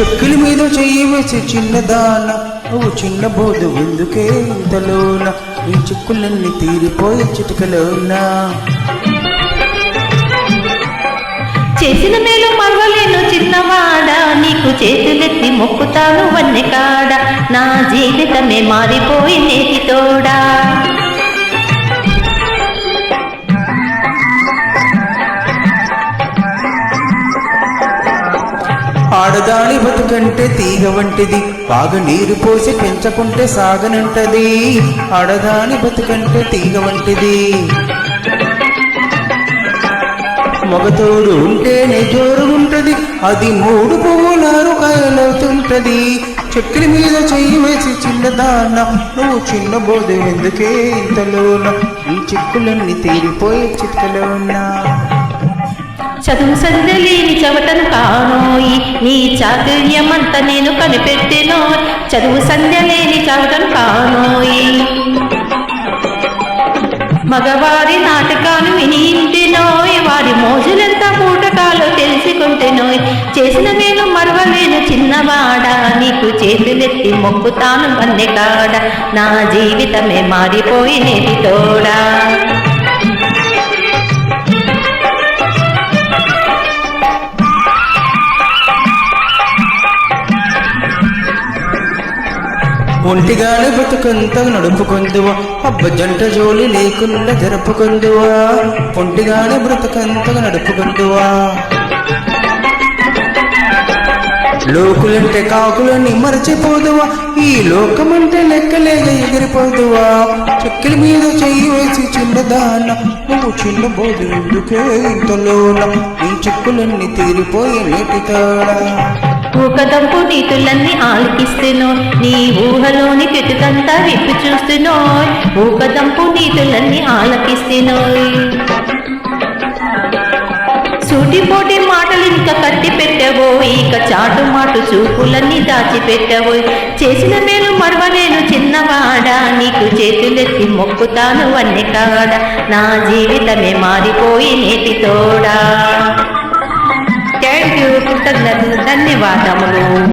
చెక్కుల మీద చెయ్యి వేసి చిన్నదాన నువ్వు చిన్న బోధు ఎందుకే ఇంతలోన నీ చిక్కులన్నీ తీరిపోయే చిటికలోనా. చేసిన మేలు మరవలేను చిన్నవాడ. నీకు చేతులెత్తి మొక్కుతాను వన్నె కాడ. నా జీవితమే మారిపోయి నేటి ఆడదాని బతుకంటే తీగ వంటిది. బాగా నీరు పోసి పెంచకుంటే సాగనంటది. ఆడదాని బతుకంటే తీగ వంటిది. మగతోడు ఉంటేనే ఉంటది అది మూడు పువ్వులారు కాయలవుతుంటది. చెక్కల మీద చెయ్యి వేసి చిన్నదాన నువ్వు చిన్న బోధు ఎందుకే ఇంతలోన ఈ చిక్కులన్నీ తీరిపోయే ఉన్నా. చదువు సందలేని చవటను కాను. చాతుర్యమంత నేను కనిపెట్టెను. చదువు సంధ్య లేని చవటను కానోయి. మగవారి నాటకాలు విని ఇంటినోయ్ వారి మోజులెంత పూటకాలో తెలుసుకుంటేనోయ్. చేసిన నేను మరవలేను చిన్నవాడ. నీకు చేతులెత్తి మొక్కుతాను వన్నె కాడ. నా జీవితమే మారిపోయి నేటి తోడా. ఒంటిగానే బ్రతుకంత నడుపుకొందువా. అబ్బ జంట జోలి లేకుండా జరుపుకొందువా. ఒంటిగానే బ్రతుకంత నడుపుకొందువా. లోకులంటే కాకులని మరచిపోదువా. ఈ లోకమంటే లెక్కలేక ఎగిరిపోదువా. చెక్కల మీద చెయ్యి వేసి చిన్నదాన నువ్వు చిన్న బోధు ఎందుకే ఇంతలోన? ఈ చిక్కులన్నీ తీరిపోయి నేటితోడా ఊకదంపు నీతులన్నీ ఆలకిస్తునో నీ ఊహలోని పెట్టుకంతా విప్పు చూస్తునో ఊకదంపు నీతులన్నీ ఆలకిస్తునోయ్ సూటిపోటి మాటలు ఇంకా కట్టి పెట్టవో ఇక చాటు మాటు చూపులన్నీ దాచిపెట్టవో చేసిన మేలు మరవలేను చిన్నవాడ నీకు చేతులెత్తి మొక్కుతాను అన్ని కాడ. నా జీవితమే మారిపోయి నేటి తోడా. కృతజ్ఞతలు ధన్యవాదములు.